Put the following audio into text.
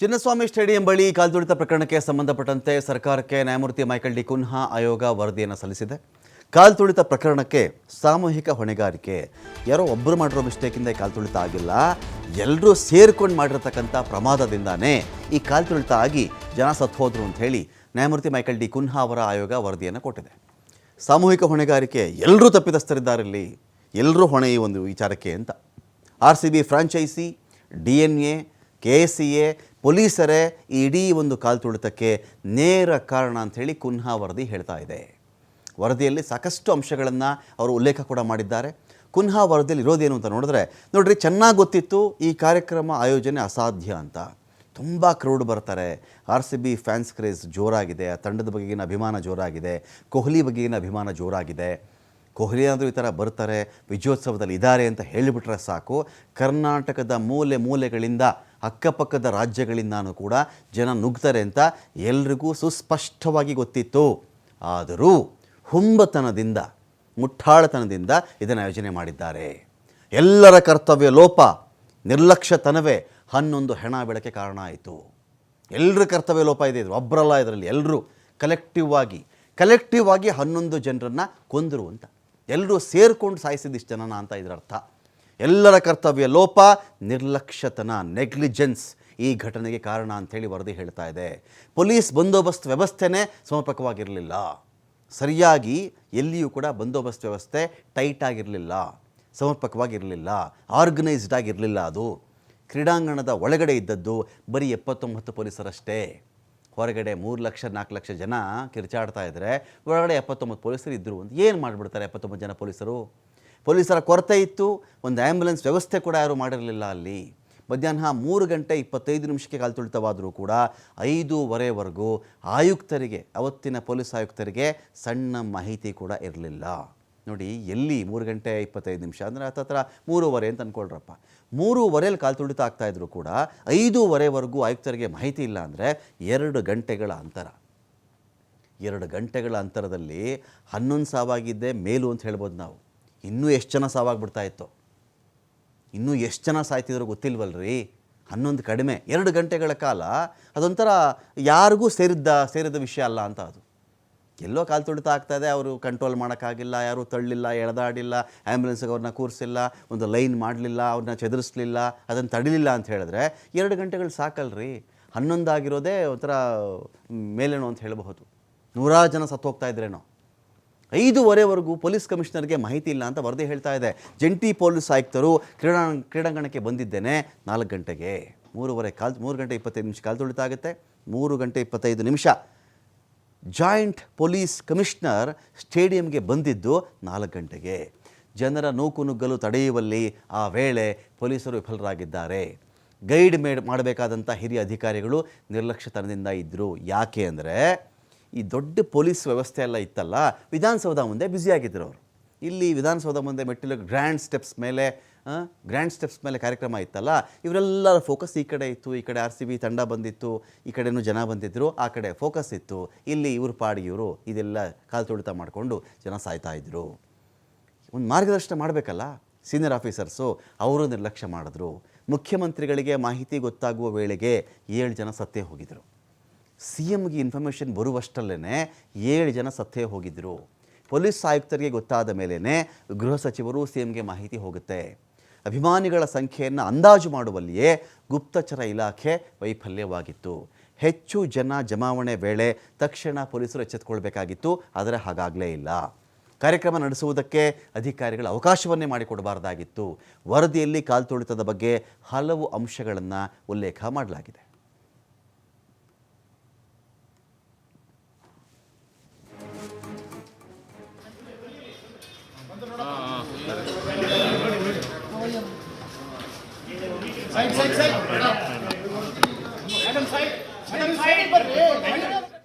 Chinnaswamy stadium ಬಳಿ ಕಾಲ್ದುಡಿತ ಪ್ರಕರಣಕ್ಕೆ ಸಂಬಂಧಪಟ್ಟಂತೆ ಸರ್ಕಾರಕ್ಕೆ ನ್ಯಾಯಮೂರ್ತಿ ಮೈಕಲ್ ಡಿ ಕುನ್ಹಾ ಆಯೋಗ ವರದಿಯನ್ನು ಸಲ್ಲಿಸಿದೆ. ಕಾಲ್ತುಳಿತ ಪ್ರಕರಣಕ್ಕೆ ಸಾಮೂಹಿಕ ಹೊಣೆಗಾರಿಕೆ. ಯಾರೋ ಒಬ್ಬರು ಮಾಡಿರೋ ಮಿಸ್ಟೇಕಿಂದ ಈ ಕಾಲ್ತುಳಿತ ಆಗಿಲ್ಲ. ಎಲ್ಲರೂ ಸೇರ್ಕೊಂಡು ಮಾಡಿರ್ತಕ್ಕಂಥ ಪ್ರಮಾದದಿಂದಾನೇ ಈ ಕಾಲ್ತುಳಿತ ಆಗಿ ಜನ ಸತ್ತು ಹೋದರು ಅಂತ ಹೇಳಿ ನ್ಯಾಯಮೂರ್ತಿ ಮೈಕಲ್ ಡಿ ಕುನ್ಹಾ ಅವರ ಆಯೋಗ ವರದಿಯನ್ನು ಕೊಟ್ಟಿದೆ. ಸಾಮೂಹಿಕ ಹೊಣೆಗಾರಿಕೆ ಎಲ್ಲರೂ ತಪ್ಪಿತಸ್ಥರಿದ್ದಾರಲ್ಲಿ ಎಲ್ಲರೂ ಹೊಣೆ ಈ ಒಂದು ವಿಚಾರಕ್ಕೆ ಅಂತ. R C B franchise, D N A, K S C A ಪೊಲೀಸರೇ ಈ ಇಡೀ ಒಂದು ಕಾಲ್ತುಳಿತಕ್ಕೆ ನೇರ ಕಾರಣ ಅಂಥೇಳಿ ಕುನ್ಹಾ ವರದಿ ಹೇಳ್ತಾ ಇದೆ. ವರದಿಯಲ್ಲಿ ಸಾಕಷ್ಟು ಅಂಶಗಳನ್ನು ಅವರು ಉಲ್ಲೇಖ ಕೂಡ ಮಾಡಿದ್ದಾರೆ. ಕುನ್ಹಾ ವರದಿಯಲ್ಲಿ ಇರೋದೇನು ಅಂತ ನೋಡಿದ್ರೆ, ನೋಡ್ರಿ ಚೆನ್ನಾಗಿ ಗೊತ್ತಿತ್ತು ಈ ಕಾರ್ಯಕ್ರಮ ಆಯೋಜನೆ ಅಸಾಧ್ಯ ಅಂತ. ತುಂಬ ಕ್ರೌಡ್ ಬರ್ತಾರೆ. R C B fans craze ಜೋರಾಗಿದೆ, ಆ ತಂಡದ ಬಗೆಗಿನ ಅಭಿಮಾನ ಜೋರಾಗಿದೆ, ಕೊಹ್ಲಿ ಬಗೆಗಿನ ಅಭಿಮಾನ ಜೋರಾಗಿದೆ. ಕೊಹ್ಲಿ ಅಂದರೂ ಈ ಥರ ಬರ್ತಾರೆ, ವಿಜಯೋತ್ಸವದಲ್ಲಿ ಇದ್ದಾರೆ ಅಂತ ಹೇಳಿಬಿಟ್ರೆ ಸಾಕು. ಕರ್ನಾಟಕದ ಮೂಲೆ ಮೂಲೆಗಳಿಂದ ಅಕ್ಕಪಕ್ಕದ ರಾಜ್ಯಗಳಿಂದಾನೂ ಕೂಡ ಜನ ನುಗ್ತಾರೆ ಅಂತ ಎಲ್ರಿಗೂ ಸುಸ್ಪಷ್ಟವಾಗಿ ಗೊತ್ತಿತ್ತು. ಆದರೂ ಹುಂಬತನದಿಂದ ಮುಠಾಳತನದಿಂದ ಇದನ್ನು ಯೋಜನೆ ಮಾಡಿದ್ದಾರೆ. ಎಲ್ಲರ ಕರ್ತವ್ಯ ಲೋಪ, ನಿರ್ಲಕ್ಷ್ಯತನವೇ ಹನ್ನೊಂದು ಹೆಣ ಬೆಳಕೆ ಕಾರಣ ಆಯಿತು. ಎಲ್ಲರ ಕರ್ತವ್ಯ ಲೋಪ ಇದೆ ಇದ್ರು ಒಬ್ಬರಲ್ಲ ಇದರಲ್ಲಿ ಎಲ್ಲರೂ ಕಲೆಕ್ಟಿವ್ ಆಗಿ ಕಲೆಕ್ಟಿವ್ ಆಗಿ ಹನ್ನೊಂದು ಜನರನ್ನು ಕೊಂದರು ಅಂತ. ಎಲ್ಲರೂ ಸೇರಿಕೊಂಡು ಸಾಯಿಸಿದಿಷ್ಟು ಜನನ ಅಂತ ಇದರ ಅರ್ಥ. ಎಲ್ಲರ ಕರ್ತವ್ಯ ಲೋಪ, ನಿರ್ಲಕ್ಷ್ಯತನ ನೆಗ್ಲಿಜೆನ್ಸ್ ಈ ಘಟನೆಗೆ ಕಾರಣ ಅಂಥೇಳಿ ವರದಿ ಹೇಳ್ತಾ ಇದೆ. ಪೊಲೀಸ್ ಬಂದೋಬಸ್ತ್ ವ್ಯವಸ್ಥೆನೇ ಸಮರ್ಪಕವಾಗಿರಲಿಲ್ಲ. ಸರಿಯಾಗಿ ಎಲ್ಲಿಯೂ ಕೂಡ ಬಂದೋಬಸ್ತ್ ವ್ಯವಸ್ಥೆ ಟೈಟ್ ಆಗಿರಲಿಲ್ಲ, ಸಮರ್ಪಕವಾಗಿರಲಿಲ್ಲ ಆರ್ಗನೈಸ್ಡ್ ಆಗಿರಲಿಲ್ಲ ಅದು. ಕ್ರೀಡಾಂಗಣದ ಒಳಗಡೆ ಇದ್ದದ್ದು ಬರೀ ಎಪ್ಪತ್ತೊಂಬತ್ತು ಪೊಲೀಸರಷ್ಟೇ. ಹೊರಗಡೆ ಮೂರು ಲಕ್ಷ, ನಾಲ್ಕು ಲಕ್ಷ ಜನ ಕಿರ್ಚಾಡ್ತಾ ಇದ್ದರೆ ಒಳಗಡೆ ಎಪ್ಪತ್ತೊಂಬತ್ತು ಪೊಲೀಸರು ಇದ್ದರು ಅಂತ. ಏನು ಮಾಡಿಬಿಡ್ತಾರೆ ಎಪ್ಪತ್ತೊಂಬತ್ತು ಜನ ಪೊಲೀಸರು? ಪೊಲೀಸರ ಕೊರತೆ ಇತ್ತು, ಒಂದು ಆ್ಯಂಬುಲೆನ್ಸ್ ವ್ಯವಸ್ಥೆ ಕೂಡ ಯಾರೂ ಮಾಡಿರಲಿಲ್ಲ ಅಲ್ಲಿ. ಮಧ್ಯಾಹ್ನ ಮೂರು ಗಂಟೆ ಇಪ್ಪತ್ತೈದು ನಿಮಿಷಕ್ಕೆ ಕಾಲ್ತುಳಿತವಾದರೂ ಕೂಡ ಐದೂವರೆವರೆಗೂ ಆಯುಕ್ತರಿಗೆ, ಅವತ್ತಿನ ಪೊಲೀಸ್ ಆಯುಕ್ತರಿಗೆ ಸಣ್ಣ ಮಾಹಿತಿ ಕೂಡ ಇರಲಿಲ್ಲ. ನೋಡಿ, ಎಲ್ಲಿ ಮೂರು ಗಂಟೆ ಇಪ್ಪತ್ತೈದು ನಿಮಿಷ, ಅಂದರೆ ಹತ್ತತ್ರ ಮೂರುವರೆ ಅಂತ ಅಂದ್ಕೊಳ್ರಪ್ಪ ಮೂರುವರೆಯಲ್ಲಿ ಕಾಲು ತುಳಿತ ಆಗ್ತಾಯಿದ್ರು ಕೂಡ ಐದೂವರೆವರೆಗೂ ಆಯುಕ್ತರಿಗೆ ಮಾಹಿತಿ ಇಲ್ಲ ಅಂದರೆ ಎರಡು ಗಂಟೆಗಳ ಅಂತರ. ಎರಡು ಗಂಟೆಗಳ ಅಂತರದಲ್ಲಿ ಹನ್ನೊಂದು ಸಾವಾಗಿದ್ದೆ ಮೇಲು ಅಂತ ಹೇಳ್ಬೋದು ನಾವು. ಇನ್ನೂ ಎಷ್ಟು ಜನ ಸಾವಾಗ್ಬಿಡ್ತಾ ಇತ್ತು? ಇನ್ನೂ ಎಷ್ಟು ಜನ ಸಾಯ್ತಿದ್ರು ಗೊತ್ತಿಲ್ವಲ್ರಿ? ಹನ್ನೊಂದು ಕಡಿಮೆ. ಎರಡು ಗಂಟೆಗಳ ಕಾಲ ಅದೊಂಥರ ಯಾರಿಗೂ ಸೇರಿದ್ದ, ಸೇರಿದ ವಿಷಯ ಅಲ್ಲ ಅಂತ ಅದು. ಎಲ್ಲೋ ಕಾಲು ತುಳಿತ ಆಗ್ತಾ ಇದೆ ಅವರು ಕಂಟ್ರೋಲ್ ಮಾಡೋಕ್ಕಾಗಿಲ್ಲ, ಯಾರೂ ತಳ್ಳಿಲ್ಲ, ಎಳೆದಾಡಿಲ್ಲ ಆ್ಯಂಬುಲೆನ್ಸ್ಗೆ ಅವ್ರನ್ನ ಕೂರಿಸಿಲ್ಲ, ಒಂದು ಲೈನ್ ಮಾಡಲಿಲ್ಲ, ಅವ್ರನ್ನ ಚದುರಿಸ್ಲಿಲ್ಲ, ಅದನ್ನು ತಡಿಲಿಲ್ಲ ಅಂತ ಹೇಳಿದ್ರೆ ಎರಡು ಗಂಟೆಗಳು ಸಾಕಲ್ರಿ. ಹನ್ನೊಂದಾಗಿರೋದೇ ಒಂಥರ ಮೇಲೇನೋ ಅಂತ ಹೇಳಬಹುದು. ನೂರಾರು ಜನ ಸತ್ತು ಹೋಗ್ತಾ ಇದ್ರೇನೋ. ಐದೂವರೆವರೆಗೂ ಪೊಲೀಸ್ ಕಮಿಷನರ್ಗೆ ಮಾಹಿತಿ ಇಲ್ಲ ಅಂತ ವರದಿ ಹೇಳ್ತಾ ಇದೆ. ಜಂಟಿ ಪೊಲೀಸ್ ಆಯುಕ್ತರು ಕ್ರೀಡಾ, ಕ್ರೀಡಾಂಗಣಕ್ಕೆ ಬಂದಿದ್ದೇನೆ ನಾಲ್ಕು ಗಂಟೆಗೆ. ಮೂರುವರೆ ಕಾಲ್, ಮೂರು ಗಂಟೆ ಇಪ್ಪತ್ತೈದು ನಿಮಿಷ ಕಾಲು ತುಳಿತ ಆಗುತ್ತೆ. ಮೂರು ಗಂಟೆ ಇಪ್ಪತ್ತೈದು ನಿಮಿಷ ಜಾಯಿಂಟ್ ಪೊಲೀಸ್ ಕಮಿಷನರ್ ಸ್ಟೇಡಿಯಂಗೆ ಬಂದಿದ್ದು ನಾಲ್ಕು ಗಂಟೆಗೆ. ಜನರ ನೂಕು ನುಗ್ಗಲು ತಡೆಯುವಲ್ಲಿ ಆ ವೇಳೆ ಪೊಲೀಸರು ವಿಫಲರಾಗಿದ್ದಾರೆ. ಗೈಡ್ ಮೇಡ್ ಮಾಡಬೇಕಾದಂಥ ಹಿರಿಯ ಅಧಿಕಾರಿಗಳು ನಿರ್ಲಕ್ಷ್ಯತನದಿಂದ ಇದ್ದರು ಯಾಕೆ ಅಂದರೆ ಈ ದೊಡ್ಡ ಪೊಲೀಸ್ ವ್ಯವಸ್ಥೆ ಎಲ್ಲ ಇತ್ತಲ್ಲ, ವಿಧಾನಸೌಧ ಮುಂದೆ ಬ್ಯುಸಿಯಾಗಿದ್ದರು ಅವರು. ಇಲ್ಲಿ ವಿಧಾನಸೌಧ ಮುಂದೆ ಮೆಟ್ಟಿಲು ಗ್ರ್ಯಾಂಡ್ ಸ್ಟೆಪ್ಸ್ ಮೇಲೆ ಗ್ರ್ಯಾಂಡ್ ಸ್ಟೆಪ್ಸ್ ಮೇಲೆ ಕಾರ್ಯಕ್ರಮ ಇತ್ತಲ್ಲ, ಇವರೆಲ್ಲರ ಫೋಕಸ್ ಈ ಕಡೆ ಇತ್ತು, ಈ ಕಡೆ ಆರ್ ಸಿ ಬಿ ತಂಡ ಬಂದಿತ್ತು, ಈ ಕಡೆನೂ ಜನ ಬಂದಿದ್ದರು ಆ ಕಡೆ ಫೋಕಸ್ ಇತ್ತು. ಇಲ್ಲಿ ಇವರು ಪಾಡಿ ಇವರು, ಇದೆಲ್ಲ ಕಾಲು ತುಳಿತ ಮಾಡಿಕೊಂಡು ಜನ ಸಾಯ್ತಾ ಇದ್ದರು ಒಂದು ಮಾರ್ಗದರ್ಶನ ಮಾಡಬೇಕಲ್ಲ ಸೀನಿಯರ್ ಆಫೀಸರ್ಸು ಅವರು ನಿರ್ಲಕ್ಷ್ಯ ಮಾಡಿದ್ರು. ಮುಖ್ಯಮಂತ್ರಿಗಳಿಗೆ ಮಾಹಿತಿ ಗೊತ್ತಾಗುವ ವೇಳೆಗೆ ಏಳು ಜನ ಸತ್ತೇ ಹೋಗಿದ್ದರು ಸಿ ಎಮ್ಗೆ ಇನ್ಫಾರ್ಮೇಷನ್ ಬರುವಷ್ಟಲ್ಲೇ ಏಳು ಜನ ಸತ್ತೇ ಹೋಗಿದ್ದರು ಪೊಲೀಸ್ ಆಯುಕ್ತರಿಗೆ ಗೊತ್ತಾದ ಮೇಲೇ ಗೃಹ ಸಚಿವರು ಸಿ ಎಮ್ಗೆ ಮಾಹಿತಿ ಹೋಗುತ್ತೆ. ಅಭಿಮಾನಿಗಳ ಸಂಖ್ಯೆಯನ್ನು ಅಂದಾಜು ಮಾಡುವಲ್ಲಿಯೇ ಗುಪ್ತಚರ ಇಲಾಖೆ ವೈಫಲ್ಯವಾಗಿತ್ತು. ಹೆಚ್ಚು ಜನ ಜಮಾವಣೆ ವೇಳೆ ತಕ್ಷಣ ಪೊಲೀಸರು ಎಚ್ಚೆತ್ತುಕೊಳ್ಬೇಕಾಗಿತ್ತು ಆದರೆ ಹಾಗಾಗಲೇ ಇಲ್ಲ. ಕಾರ್ಯಕ್ರಮ ನಡೆಸುವುದಕ್ಕೆ ಅಧಿಕಾರಿಗಳು ಅವಕಾಶವನ್ನೇ ಮಾಡಿಕೊಡಬಾರ್ದಾಗಿತ್ತು. ವರದಿಯಲ್ಲಿ ಕಾಲ್ತುಳಿತದ ಬಗ್ಗೆ ಹಲವು ಅಂಶಗಳನ್ನು ಉಲ್ಲೇಖ ಮಾಡಲಾಗಿದೆ. Side side side. Madam side madam side ಬರ್ರಿ.